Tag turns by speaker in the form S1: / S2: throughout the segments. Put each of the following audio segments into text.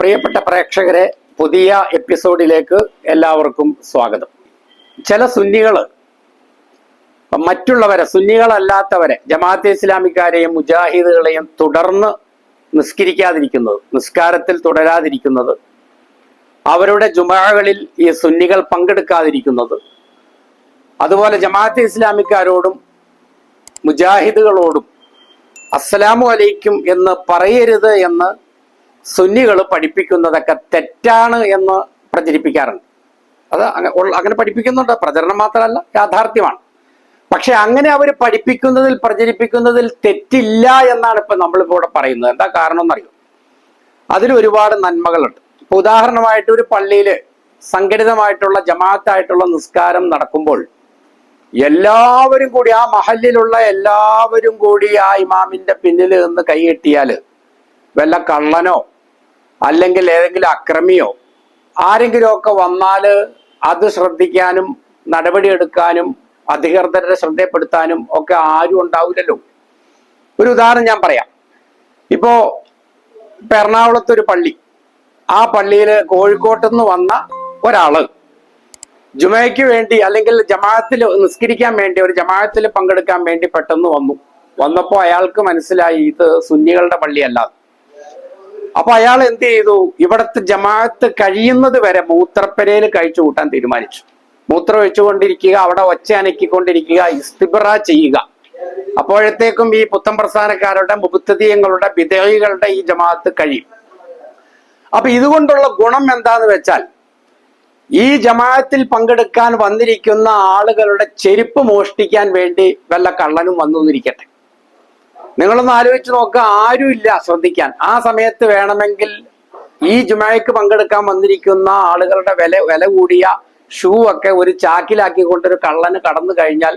S1: പ്രിയപ്പെട്ട പ്രേക്ഷകരെ പുതിയ എപ്പിസോഡിലേക്ക് എല്ലാവർക്കും സ്വാഗതം. ചില സുന്നികൾ മറ്റുള്ളവരെ സുന്നികളല്ലാത്തവരെ ജമാഅത്തെ ഇസ്ലാമിക്കാരെയും മുജാഹിദുകളെയും തുടർന്ന് നിസ്കരിക്കാതിരിക്കുന്നത് നിസ്കാരത്തിൽ തുടരാതിരിക്കുന്നത് അവരുടെ ജുമാകളിൽ ഈ സുന്നികൾ പങ്കെടുക്കാതിരിക്കുന്നത് അതുപോലെ ജമാഅത്തെ ഇസ്ലാമിക്കാരോടും മുജാഹിദുകളോടും അസ്സലാമു അലൈക്കും എന്ന് പറയരുത് എന്ന് സുന്നികൾ പഠിപ്പിക്കുന്നതൊക്കെ തെറ്റാണ് എന്ന് പ്രചരിപ്പിക്കാറുണ്ട്. അത് അങ്ങനെ പഠിപ്പിക്കുന്നുണ്ട്. പ്രചരണം മാത്രമല്ല യാഥാർത്ഥ്യമാണ്. പക്ഷെ അങ്ങനെ അവർ പഠിപ്പിക്കുന്നതിൽ പ്രചരിപ്പിക്കുന്നതിൽ തെറ്റില്ല എന്നാണ് ഇപ്പൊ നമ്മളിപ്പോൾ ഇവിടെ പറയുന്നത്. എന്താ കാരണം എന്നറിയോ? അതിൽ ഒരുപാട് നന്മകളുണ്ട്. ഇപ്പൊ ഉദാഹരണമായിട്ട് ഒരു പള്ളിയിൽ സംഘടിതമായിട്ടുള്ള ജമാഅത്തായിട്ടുള്ള നിസ്കാരം നടക്കുമ്പോൾ എല്ലാവരും കൂടി ആ മഹലിലുള്ള എല്ലാവരും കൂടി ആ ഇമാമിന്റെ പിന്നിൽ നിന്ന് കൈകെട്ടിയാൽ വല്ല കള്ളനോ അല്ലെങ്കിൽ ഏതെങ്കിലും അക്രമിയോ ആരെങ്കിലും ഒക്കെ വന്നാൽ അത് ശ്രദ്ധിക്കാനും നടപടിയെടുക്കാനും അധികൃതരെ ശ്രദ്ധപ്പെടുത്താനും ഒക്കെ ആരും ഉണ്ടാവില്ലല്ലോ. ഒരു ഉദാഹരണം ഞാൻ പറയാം. ഇപ്പോ എറണാകുളത്ത് ഒരു പള്ളി. ആ പള്ളിയിൽ കോഴിക്കോട്ട് നിന്ന് വന്ന ഒരാൾ ജുമയ്ക്ക് വേണ്ടി അല്ലെങ്കിൽ ജമാഅത്തിൽ നിസ്കരിക്കാൻ വേണ്ടി ഒരു ജമാഅത്തിൽ പങ്കെടുക്കാൻ വേണ്ടി പെട്ടെന്ന് വന്നു. വന്നപ്പോൾ അയാൾക്ക് മനസ്സിലായി ഇത് സുന്നികളുടെ പള്ളിയല്ല അപ്പൊ അയാൾ എന്ത് ചെയ്തു? ഇവിടത്തെ ജമാഅത്ത് കഴിയുന്നത് വരെ മൂത്രപ്പരയിൽ കഴിച്ചു കൂട്ടാൻ തീരുമാനിച്ചു. മൂത്രം വെച്ചുകൊണ്ടിരിക്കുക അവിടെ ഒച്ച അനക്കിക്കൊണ്ടിരിക്കുക ഇസ്തിബറ ചെയ്യുക. അപ്പോഴത്തേക്കും ഈ പുത്തൻ പ്രസ്ഥാനക്കാരുടെ മുബുദ്ധീയങ്ങളുടെ വിധേയികളുടെ ഈ ജമാഅത്ത് കഴിയും. അപ്പൊ ഇതുകൊണ്ടുള്ള ഗുണം എന്താന്ന് വെച്ചാൽ ഈ ജമാഅത്തിൽ പങ്കെടുക്കാൻ വന്നിരിക്കുന്ന ആളുകളുടെ ചെരുപ്പ് മോഷ്ടിക്കാൻ വേണ്ടി വല്ല കള്ളനും വന്നു എന്നിരിക്കട്ടെ നിങ്ങളൊന്ന് ആലോചിച്ച് നോക്കുക ആരുമില്ല ശ്രദ്ധിക്കാൻ. ആ സമയത്ത് വേണമെങ്കിൽ ഈ ജുമായക്ക് പങ്കെടുക്കാൻ വന്നിരിക്കുന്ന ആളുകളുടെ വില വില കൂടിയ ഷൂ ഒക്കെ ഒരു ചാക്കിലാക്കിക്കൊണ്ട് ഒരു കള്ളന് കടന്നു കഴിഞ്ഞാൽ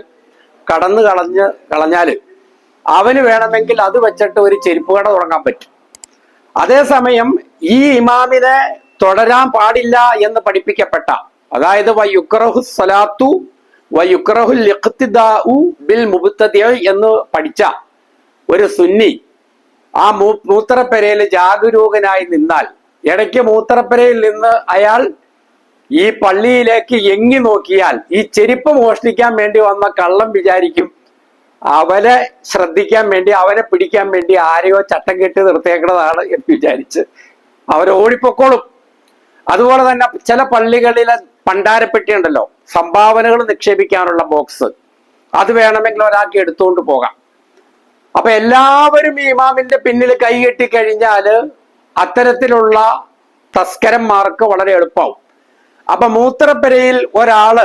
S1: കടന്നു കളഞ്ഞ് കളഞ്ഞാൽ അവന് വേണമെങ്കിൽ അത് വെച്ചിട്ട് ഒരു ചെരുപ്പ് കട തുടങ്ങാൻ പറ്റും. അതേസമയം ഈ ഇമാമിനെ തുടരാൻ പാടില്ല എന്ന് പഠിപ്പിക്കപ്പെട്ട അതായത് വയുക്രഹു സലാത്തു വയുക്രഹുൽ ബിൽ മുബ്തദി എന്ന് പഠിച്ച ഒരു സുന്നി ആ മൂ മൂത്രപ്പരയിൽ ജാഗരൂകനായി നിന്നാൽ ഇടയ്ക്ക് മൂത്രപ്പരയിൽ നിന്ന് അയാൾ ഈ പള്ളിയിലേക്ക് എങ്ങി നോക്കിയാൽ ഈ ചെരുപ്പ് മോഷ്ടിക്കാൻ വേണ്ടി വന്ന കള്ളം വിചാരിക്കും അവനെ ശ്രദ്ധിക്കാൻ വേണ്ടി അവനെ പിടിക്കാൻ വേണ്ടി ആരെയോ ചട്ടം കെട്ടി നിർത്തിയേക്കുന്നതാണ് എന്ന് വിചാരിച്ച് അവർ ഓടിപ്പൊക്കോളും. അതുപോലെ തന്നെ ചില പള്ളികളിലെ പണ്ടാരപ്പെട്ടിയുണ്ടല്ലോ സംഭാവനകൾ നിക്ഷേപിക്കാനുള്ള ബോക്സ് അത് വേണമെങ്കിൽ ഒരാൾക്ക് എടുത്തുകൊണ്ട് പോകാം. അപ്പൊ എല്ലാവരും ഇമാമിന്റെ പിന്നിൽ കൈകെട്ടി കഴിഞ്ഞാൽ അത്തരത്തിലുള്ള തസ്കരന്മാർക്ക് വളരെ എളുപ്പമാവും അപ്പൊ മൂത്രപ്പരയിൽ ഒരാൾ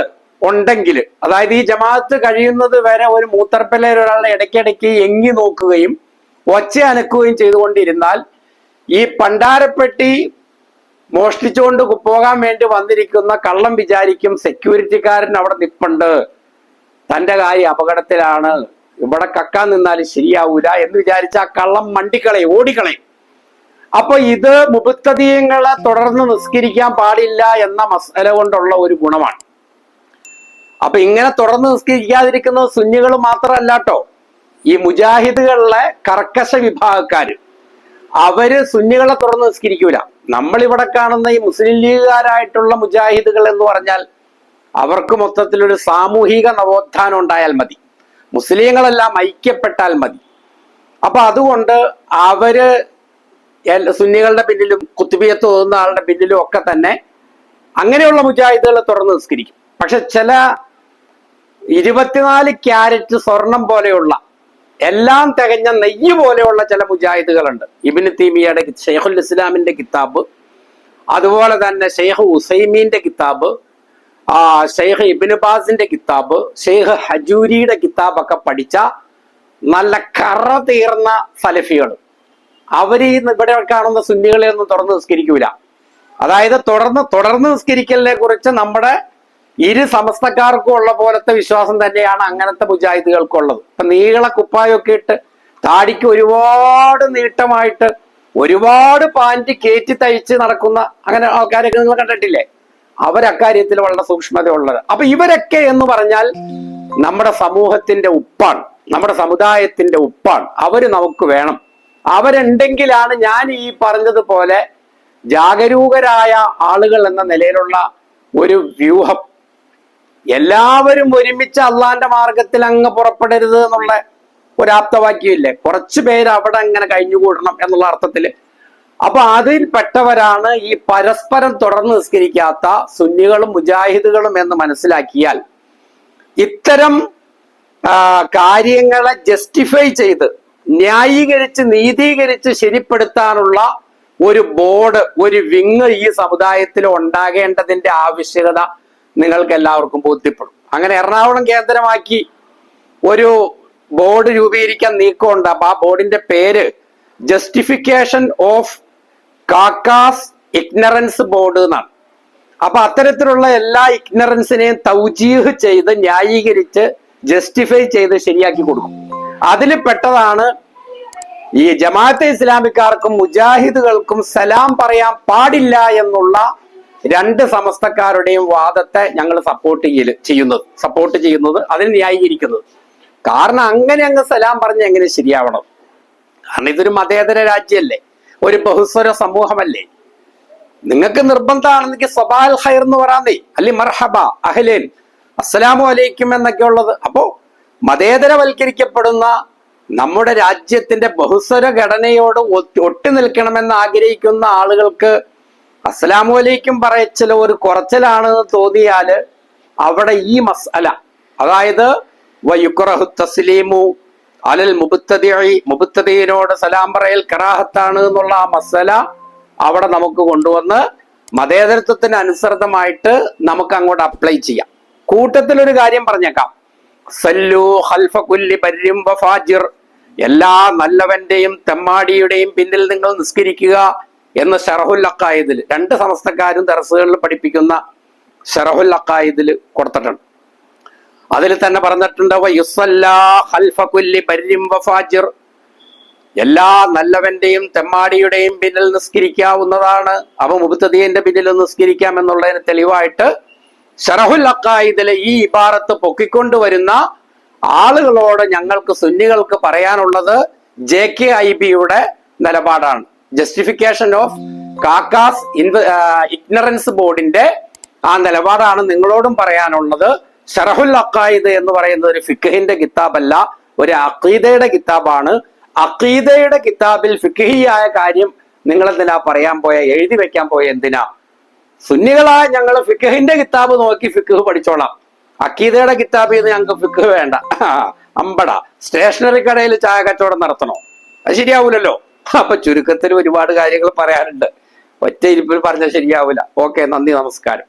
S1: ഉണ്ടെങ്കിൽ അതായത് ഈ ജമാഅത്ത് കഴിയുന്നത് വരെ ഒരു മൂത്രപ്പരയിൽ ഒരാളെ ഇടയ്ക്കിടയ്ക്ക് എങ്ങി നോക്കുകയും ഒച്ച അനക്കുകയും ചെയ്തുകൊണ്ടിരുന്നാൽ ഈ പണ്ടാരപ്പെട്ടി മോഷ്ടിച്ചുകൊണ്ട് പോകാൻ വേണ്ടി വന്നിരിക്കുന്ന കള്ളം വിചാരിക്കും സെക്യൂരിറ്റിക്കാരൻ അവിടെ നിപ്പുണ്ട്. തന്റെ കാര്യം അപകടത്തിലാണ്. ഇവിടെ കക്കാൻ നിന്നാൽ ശരിയാവൂല എന്ന് വിചാരിച്ച ആ കള്ളം മണ്ടിക്കളെ ഓടിക്കളെ അപ്പൊ ഇത് മുബുത്തതീയങ്ങളെ തുടർന്ന് നിസ്കരിക്കാൻ പാടില്ല എന്ന മസല കൊണ്ടുള്ള ഒരു ഗുണമാണ്. അപ്പൊ ഇങ്ങനെ തുടർന്ന് നിസ്കരിക്കാതിരിക്കുന്നത് സുന്നികൾ മാത്രമല്ല കേട്ടോ ഈ മുജാഹിദുകളിലെ കർക്കശ വിഭാഗക്കാര്. അവർ സുന്നികളെ തുറന്ന് നിസ്കരിക്കൂല. നമ്മളിവിടെ കാണുന്ന ഈ മുസ്ലിം ലീഗുകാരായിട്ടുള്ള മുജാഹിദുകൾ എന്ന് പറഞ്ഞാൽ അവർക്ക് മൊത്തത്തിലൊരു സാമൂഹിക നവോത്ഥാനം ഉണ്ടായാൽ മതി. മുസ്ലിങ്ങളെല്ലാം ഐക്യപ്പെട്ടാൽ മതി. അപ്പൊ അതുകൊണ്ട് അവർ സുന്നികളുടെ പിന്നിലും കുത്തുബിയത്ത് തോന്നുന്ന ആളുടെ പിന്നിലും ഒക്കെ തന്നെ അങ്ങനെയുള്ള മുജാഹിദുകളെ തുറന്ന് നിസ്കരിക്കും. പക്ഷെ ചില ഇരുപത്തിനാല് ക്യാരറ്റ് സ്വർണം പോലെയുള്ള എല്ലാം തികഞ്ഞ നെയ്യ് പോലെയുള്ള ചില മുജാഹിദുകളുണ്ട്. ഇബിന് തീമിയുടെ ഷെയ്ഖുൽ ഇസ്ലാമിന്റെ കിതാബ് അതുപോലെ തന്നെ ഷെയ്ഖ് ഉസൈമീന്റെ കിതാബ് ആ ഷെയ്ഖ് ഇബിന് ബാസിന്റെ കിതാബ് ഷെയ്ഖ് ഹജൂരിയുടെ കിതാബൊക്കെ പഠിച്ച നല്ല കറ തീർന്ന സലഫികൾ അവർ ഈ ഇവിടെ കാണുന്ന സുന്നികളെ ഒന്നും തുറന്ന് നിസ്കരിക്കൂല. അതായത് തുടർന്ന് തുടർന്ന് നിസ്കരിക്കലിനെ കുറിച്ച് നമ്മുടെ ഇരു സമസ്തക്കാർക്കും ഉള്ള പോലത്തെ വിശ്വാസം തന്നെയാണ് അങ്ങനത്തെ മുജാഹിദുകൾക്കുള്ളത്. ഇപ്പൊ നീള കുപ്പായൊക്കെ ഇട്ട് താടിക്ക് ഒരുപാട് നീട്ടമായിട്ട് ഒരുപാട് പാന്റ് കയറ്റി തയ്ച്ച് നടക്കുന്ന അങ്ങനെ ആൾക്കാരൊക്കെ നിങ്ങൾ കണ്ടിട്ടില്ലേ? അവരക്കാര്യത്തിൽ വളരെ സൂക്ഷ്മത അപ്പൊ ഇവരൊക്കെ എന്ന് പറഞ്ഞാൽ നമ്മുടെ സമൂഹത്തിന്റെ ഉപ്പാണ്. നമ്മുടെ സമുദായത്തിന്റെ ഉപ്പാണ്. അവർ നമുക്ക് വേണം. അവരുണ്ടെങ്കിലാണ് ഞാൻ ഈ പറഞ്ഞതുപോലെ ജാഗരൂകരായ ആളുകൾ എന്ന നിലയിലുള്ള ഒരു വ്യൂഹം. എല്ലാവരും ഒരുമിച്ച് അള്ളാന്റെ മാർഗത്തിൽ അങ്ങ് പുറപ്പെടരുത് എന്നുള്ള ഒരു ആപ്തവാക്യമില്ലേ? കുറച്ചു പേര് അവിടെ അങ്ങനെ കഴിഞ്ഞുകൂടണം എന്നുള്ള അർത്ഥത്തിൽ അപ്പൊ അതിൽപ്പെട്ടവരാണ് ഈ പരസ്പരം തുടർന്ന് നിസ്കരിക്കാത്ത സുന്നികളും മുജാഹിദുകളും എന്ന് മനസ്സിലാക്കിയാൽ ഇത്തരം കാര്യങ്ങളെ ജസ്റ്റിഫൈ ചെയ്ത് ന്യായീകരിച്ച് നീതീകരിച്ച് ശരിപ്പെടുത്താനുള്ള ഒരു ബോർഡ് ഒരു വിങ് ഈ സമുദായത്തിൽ ഉണ്ടാകേണ്ടതിന്റെ ആവശ്യകത നിങ്ങൾക്ക് എല്ലാവർക്കും ബോധ്യപ്പെടും. അങ്ങനെ എറണാകുളം കേന്ദ്രമാക്കി ഒരു ബോർഡ് രൂപീകരിക്കാൻ നീക്കമുണ്ട്. അപ്പൊ ആ ബോർഡിന്റെ പേര് ജസ്റ്റിഫിക്കേഷൻ ഓഫ് കാക്കാസ് ഇഗ്നറൻസ് ബോർഡ് എന്നാണ്. അപ്പൊ അത്തരത്തിലുള്ള എല്ലാ ഇഗ്നറൻസിനെയും തൗജീഹ് ചെയ്ത് ന്യായീകരിച്ച് ജസ്റ്റിഫൈ ചെയ്ത് ശരിയാക്കി കൊടുക്കും. അതിൽ പെട്ടതാണ് ഈ ജമാഅത്തെ ഇസ്ലാമിക്കാർക്കും മുജാഹിദുകൾക്കും സലാം പറയാൻ പാടില്ല എന്നുള്ള രണ്ട് സമസ്തക്കാരുടെയും വാദത്തെ ഞങ്ങൾ സപ്പോർട്ട് ചെയ്യൽ ചെയ്യുന്നത് സപ്പോർട്ട് ചെയ്യുന്നത് അതിന് ന്യായീകരിക്കുന്നത്. കാരണം അങ്ങനെ അങ്ങ് സലാം പറഞ്ഞ് എങ്ങനെ ശരിയാവണം? കാരണം ഇതൊരു മതേതര രാജ്യമല്ലേ? ഒരു ബഹുസ്വര സമൂഹമല്ലേ? നിങ്ങൾക്ക് നിർബന്ധമാണെങ്കിൽ സബാൽ ഹൈർ എന്ന് പറയാന്നേ അല്ലെ മർഹബ അഹ്ലേൻ അസ്സലാമു അലൈക്കും എന്നൊക്കെ ഉള്ളത്. അപ്പോ മതേതരവൽക്കരിക്കപ്പെടുന്ന നമ്മുടെ രാജ്യത്തിന്റെ ബഹുസ്വര ഘടനയോട് ഒട്ടി നിൽക്കണമെന്ന് ആഗ്രഹിക്കുന്ന ആളുകൾക്ക് അസ്സലാമു അലൈക്കും പറയച്ചല ഒരു കുറച്ചിലാണെന്ന് തോന്നിയാൽ അവിടെ ഈ മസ്അല അതായത് വയുക്കുറഹു തസ്ലീമു അലൽ മുബുത്തതി മുബുത്തതീനോട് സലാം പറയൽ കറാഹത്താണ് എന്നുള്ള ആ മസല അവിടെ നമുക്ക് കൊണ്ടുവന്ന് മതേതരത്വത്തിന് അനുസൃതമായിട്ട് നമുക്ക് അങ്ങോട്ട് അപ്ലൈ ചെയ്യാം. കൂട്ടത്തിൽ ഒരു കാര്യം പറഞ്ഞേക്കാം. സല്ലു ഹൽഫ കുല്ലി പര്യം വഫാജിർ. എല്ലാ നല്ലവന്റെയും തെമ്മാടിയുടെയും പിന്നിൽ നിങ്ങൾ നിസ്കരിക്കുക എന്ന് ഷറഹുൽ അക്കായതിൽ രണ്ട് സമസ്തക്കാരും ദർസുകളിൽ പഠിപ്പിക്കുന്ന ഷറഹുൽ അക്കായതിൽ കൊടുത്തിട്ടുണ്ട്. അതിൽ തന്നെ പറഞ്ഞിട്ടുണ്ട് എല്ലാ നല്ലവന്റെയും തെമ്മാടിയുടെയും പിന്നിൽ നിസ്കരിക്കാവുന്നതാണ്. അവ മുബത്തദീന്റെ പിന്നിൽ നിസ്കരിക്കാം എന്നുള്ളതിന് തെളിവായിട്ട് ഷറഹുൽ അക്കായിദിലെ ഈ ഇബാറത്ത് പൊക്കിക്കൊണ്ടുവരുന്ന ആളുകളോട് ഞങ്ങൾക്ക് സുന്നികൾക്ക് പറയാനുള്ളത് ജെ കെ ഐ ബിയുടെ നിലപാടാണ്. ജസ്റ്റിഫിക്കേഷൻ ഓഫ് കാക്കാസ് ഇഗ്നറൻസ് ബോർഡിന്റെ ആ നിലപാടാണ് നിങ്ങളോടും പറയാനുള്ളത്. ഷറഹുൽ അക്കായിദ് എന്ന് പറയുന്ന ഒരു ഫിഖഹിന്റെ കിതാബല്ല ഒരു അഖീദയുടെ കിതാബാണ്. അഖീദയുടെ കിതാബിൽ ഫിഖഹിയായ കാര്യം നിങ്ങൾ എന്തിനാ പറയാൻ പോയ? എഴുതി വെക്കാൻ പോയ എന്തിനാ? സുന്നികളായ ഞങ്ങൾ ഫിഖഹിന്റെ കിതാബ് നോക്കി ഫിഖ് പഠിച്ചോളാം. അക്കീദയുടെ കിതാബിൽ നിന്ന് ഞങ്ങൾക്ക് ഫിഖ് വേണ്ട. അമ്പട. സ്റ്റേഷനറി കടയിൽ ചായ കച്ചവടം നടത്തണോ? അത് ശരിയാവൂലല്ലോ. അപ്പൊ ചുരുക്കത്തിൽ ഒരുപാട് കാര്യങ്ങൾ പറയാനുണ്ട്. ഒറ്റ ഇരിപ്പിൽ പറഞ്ഞാൽ ശരിയാവൂല. ഓക്കെ നന്ദി നമസ്കാരം.